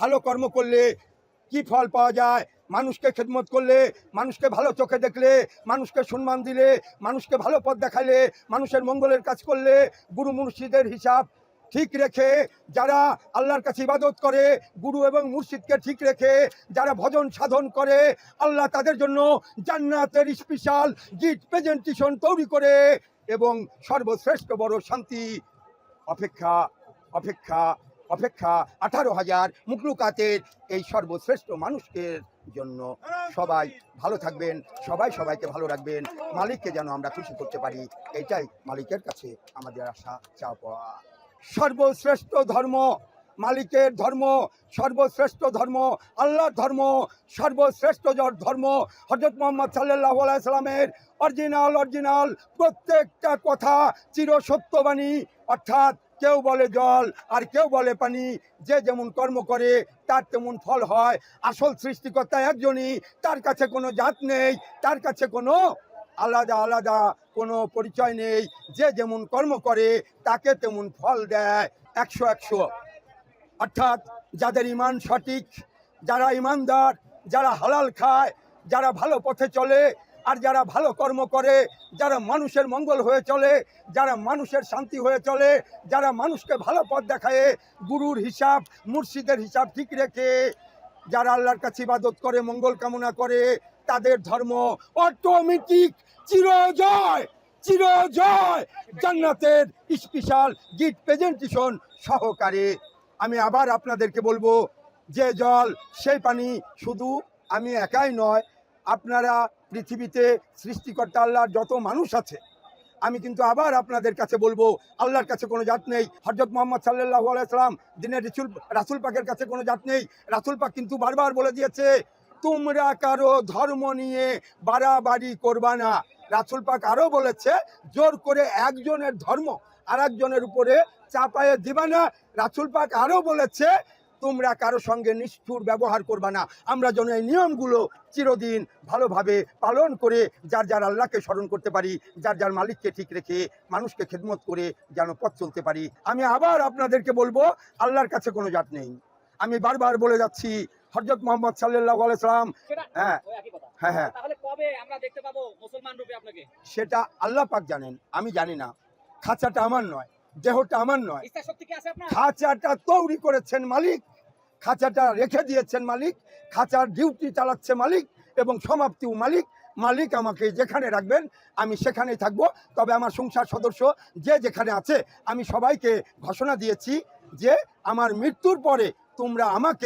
ভালো কর্ম করলে কি ফল পাওয়া যায়? মানুষকে খেদমত করলে, মানুষকে ভালো চোখে দেখলে, মানুষকে সম্মান দিলে, মানুষকে ভালো পথ দেখালে, মানুষের মঙ্গলের কাজ করলে গুরু মুর্শিদের হিসাব ঠিক রেখে, যারা আল্লাহর কাছে ইবাদত করে, গুরু এবং মুর্শিদকে ঠিক রেখে, যারা ভজন সাধন করে, আল্লাহ তাদের জন্য জান্নাতের স্পেশাল গিফট প্রেজেন্টেশন তৈরি করে এবং সর্বশ্রেষ্ঠ বড় শান্তি, অপেক্ষা অপেক্ষা অপেক্ষা আঠারো হাজার মুকলুকাতের এই সর্বশ্রেষ্ঠ মানুষের জন্য সবাই ভালো থাকবেন, সবাই সবাইকে ভালো রাখবেন, মালিককে যেন আমরা খুশি করতে পারি, এটাই মালিকের কাছে আমাদের আশা, চাওয়া সর্বশ্রেষ্ঠ ধর্ম, মালিকের ধর্ম, সর্বশ্রেষ্ঠ ধর্ম, আল্লাহর ধর্ম, সর্বশ্রেষ্ঠ ধর্ম হজরত মোহাম্মদ সাল্লাহ সাল্লামের অরিজিনাল অরিজিনাল প্রত্যেকটা কথা চির সত্যবাণী অর্থাৎ কেউ বলে জল আর কেউ বলে পানি, যে যেমন কর্ম করে, তার তেমন ফল হয়। আসল সৃষ্টিকর্তা একজনই, তার কাছে কোনো জাত নেই, তার কাছে কোনো আলাদা আলাদা কোনো পরিচয় নেই। যে যেমন কর্ম করে, তাকে তেমন ফল দেয় একশো একশো। অর্থাৎ যাদের ইমান সঠিক, যারা ইমানদার, যারা হালাল খায়, যারা ভালো পথে চলে আর যারা ভালো কর্ম করে, যারা মানুষের মঙ্গল হয়ে চলে, যারা মানুষের শান্তি হয়ে চলে, যারা মানুষকে ভালো পথ দেখায়, গুরুর হিসাব, মুর্শিদের হিসাব ঠিক রেখে, যারা আল্লাহর কাছে ইবাদত করে, মঙ্গল কামনা করে, তাদের ধর্ম অটোমেটিক চিরজয় চিরজয়। জান্নাতের স্পেশাল গিট প্রেজেন্টেশন সহকারে আমি আবার আপনাদেরকে বলব, যে জল, সেই পানি শুধু আমি একাই নয় আপনারা পৃথিবীতে সৃষ্টিকর্তা আল্লাহর যত মানুষ আছে, আমি কিন্তু আবার আপনাদের কাছে বলব, আল্লাহর কাছে কোনো জাত নেই। হজরত মোহাম্মদ সাল্লাহ আলাইসালাম দিনের রিসুল, রাসুল পাকের কাছে কোনো জাত নেই। রাসুল পাক কিন্তু বারবার বলে দিয়েছে, তোমরা কারও ধর্ম নিয়ে বাড়াবাড়ি করবা না। রাসুল পাক আরও বলেছে, জোর করে একজনের ধর্ম আর একজনের উপরে চাপায়ে দিবা না। রাসুল পাক আরও বলেছে তোমরা কারও সঙ্গে নিষ্ঠুর ব্যবহার করবা না। আমরা যেন এই নিয়মগুলো চিরদিন ভালোভাবে পালন করে যার যার আল্লাহকে স্মরণ করতে পারি যার যার মালিককে ঠিক রেখে মানুষকে খেদমত করে যেন পথ চলতে পারি। আমি আবার আপনাদেরকে বলব আল্লাহর কাছে কোনো জাত নেই। আমি বারবার বলে যাচ্ছি হজরত মোহাম্মদ সাল্লাহ আলাইসালাম হ্যাঁ। হ্যাঁ হ্যাঁ। আপনাকে? সেটা আল্লাহ পাক জানেন আমি জানি না। খাঁচাটা আমার নয়। দেহটা আমার নয়। খাঁচাটা তৈরি করেছেন মালিক খাঁচাটা রেখে দিয়েছেন মালিক খাঁচার ডিউটি চালাচ্ছে মালিক এবং সমাপ্তিও মালিক। মালিক আমাকে যেখানে রাখবেন আমি সেখানেই থাকব। তবে আমার সংসার সদস্য যে যেখানে আছে আমি সবাইকে ঘোষণা দিয়েছি যে আমার মৃত্যুর পরে তোমরা আমাকে